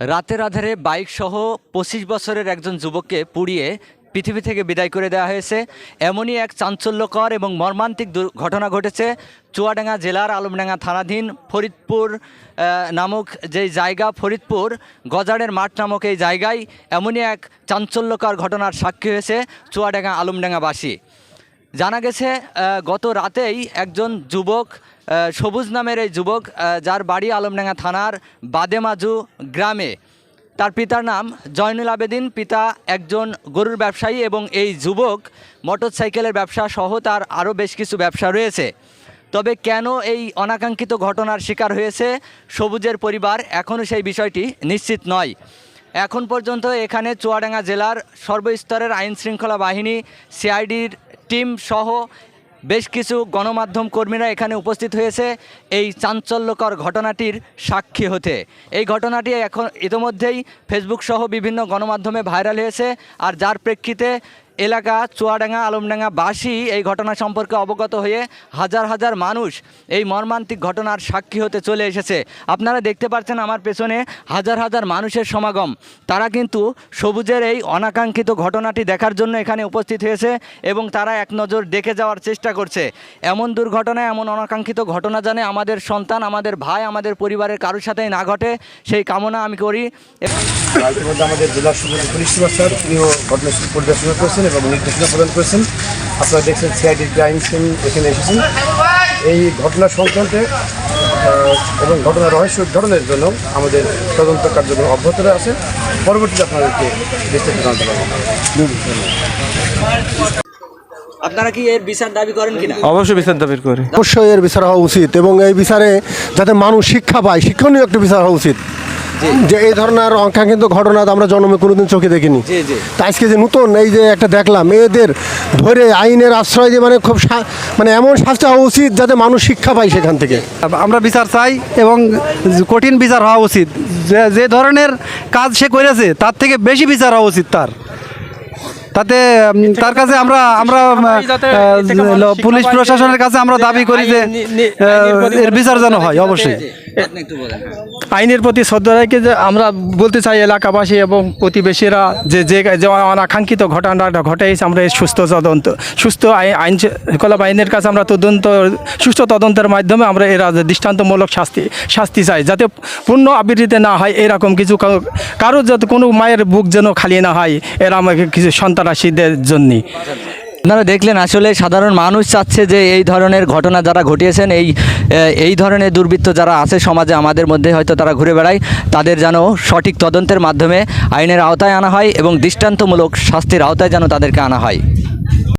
রাতের আধারে বাইক সহ পঁচিশ বছরের একজন যুবককে পুড়িয়ে পৃথিবী থেকে বিদায় করে দেওয়া হয়েছে। এমনই এক চাঞ্চল্যকর এবং মর্মান্তিক ঘটনা ঘটেছে চুয়াডাঙ্গা জেলার আলমডাঙ্গা থানাধীন ফরিদপুর নামক যেই জায়গা, ফরিদপুর গজারের মাঠ নামক এই জায়গায় এমনই এক চাঞ্চল্যকর ঘটনার সাক্ষী হয়েছে চুয়াডাঙ্গা আলমডাঙ্গাবাসী। জানা গেছে গত রাতেই একজন যুবক সবুজ নামের এই যুবক যার বাড়ি আলমডাঙ্গা থানার বাদেমাজু গ্রামে। তার পিতার নাম জয়নুল আবেদিন, পিতা একজন গরুর ব্যবসায়ী এবং এই যুবক মোটরসাইকেলের ব্যবসা সহ তার আরও বেশ কিছু ব্যবসা রয়েছে। তবে কেন এই অনাকাঙ্ক্ষিত ঘটনার শিকার হয়েছে সবুজের পরিবার, এখনও সেই বিষয়টি নিশ্চিত নয়। এখন পর্যন্ত এখানে চুয়াডাঙ্গা জেলার সর্বস্তরের আইন শৃঙ্খলা বাহিনী, সিআইডির টিম সহ বেশ কিছু গণমাধ্যম কর্মীরা এখানে উপস্থিত হয়েছে এই চাঞ্চল্যকর ঘটনাটির সাক্ষী হতে। এই ঘটনাটি এখন ইতোমধ্যেই ফেসবুক সহ বিভিন্ন গণমাধ্যমে ভাইরাল হয়েছে আর যার প্রেক্ষিতে এলাকা, চুয়াডাঙ্গা আলমডাঙ্গাবাসী এই ঘটনা সম্পর্কে অবগত হয়ে হাজার হাজার মানুষ এই মর্মান্তিক ঘটনার সাক্ষী হতে চলে এসেছে। আপনারা দেখতে পাচ্ছেন আমার পেছনে হাজার হাজার মানুষের সমাগম। তারা কিন্তু সবুজের এই অনাকাঙ্ক্ষিত ঘটনাটি দেখার জন্য এখানে উপস্থিত হয়েছে এবং তারা এক নজর দেখে যাওয়ার চেষ্টা করছে। এমন দুর্ঘটনা এমন অনাকাঙ্ক্ষিত ঘটনা জানে আমাদের সন্তান, আমাদের ভাই, আমাদের পরিবারের কারোর সাথেই না ঘটে, সেই কামনা আমি করি। আমাদের জেলা পুলিশ সুপার স্যার, তিনিও ঘটনাস্থল পরিদর্শন করেছেন। এবং প্রদান করেছেন। আপনারা দেখছেন সিআইডি ক্রাইম সিন এখানে এসেছেন। এই ঘটনা সংক্রান্তে আহ, এবং ঘটনার রহস্য উদ্ঘাটনের জন্য আমাদের তদন্ত কার্যক্রম অব্যাহত আছে পরবর্তীতে আপনাদেরকে বিস্তারিত জানাতে পারব। আপনারা কি এর বিচার দাবি করেন কিনা? অবশ্যই বিচার দাবি করে। অবশ্যই এর বিচার হওয়া উচিত এবং এই বিচারে যাতে মানুষ শিক্ষা পায় শিক্ষণীয় একটা বিচার হওয়া উচিত। যে এই ধরনের অঙ্কাঙ্ক্ষিত ঘটনা তো আমরা জন্মে কোনোদিন চোখে দেখিনি। জি, জি। তা আজকে যে নতুন এই যে একটা দেখলাম এদের ধরে আইনের আশ্রয় দিয়ে মানে খুব মানে এমন শাস্তি হওয়া উচিত যাতে মানুষ শিক্ষা পায় সেখান থেকে। আমরা বিচার চাই এবং কঠিন বিচার হওয়া উচিত। যে যে ধরনের কাজ সে করেছে তার থেকে বেশি বিচার হওয়া উচিত তার। তাতে তার কাছে আমরা আমরা পুলিশ প্রশাসনের কাছে আমরা দাবি করি যে এর বিচার যেন হয় অবশ্যই। আইনের প্রতি শ্রদ্ধা রেখে যে আমরা বলতে চাই, এলাকাবাসী এবং প্রতিবেশীরা যে যে অনাকাঙ্ক্ষিত ঘটনাটা ঘটেছে, আমরা এই সুস্থ তদন্ত, সুস্থ আই- আইন শৃঙ্খলা বাহিনীর কাছে আমরা তদন্ত, সুস্থ তদন্তের মাধ্যমে আমরা এরা দৃষ্টান্তমূলক শাস্তি শাস্তি চাই। যাতে পূর্ণ আবৃত্তিতে না হয়, এরকম কিছু কারো- কারও যাতে কোনো মায়ের বুক যেন খালি না হয়, এরা আমাকে কিছু সন্ত্রাসীদের জন্যে। আপনারা দেখলেন আসলে সাধারণ মানুষ চাচ্ছে যে এই ধরনের ঘটনা যারা ঘটিয়েছেন, এই এই ধরনের দুর্বৃত্ত যারা আছে সমাজে আমাদের মধ্যে হয়তো তারা ঘুরে বেড়ায়, তাদের যেন সঠিক তদন্তের মাধ্যমে আইনের আওতায় আনা হয় এবং দৃষ্টান্তমূলক শাস্তির আওতায় যেন তাদেরকে আনা হয়।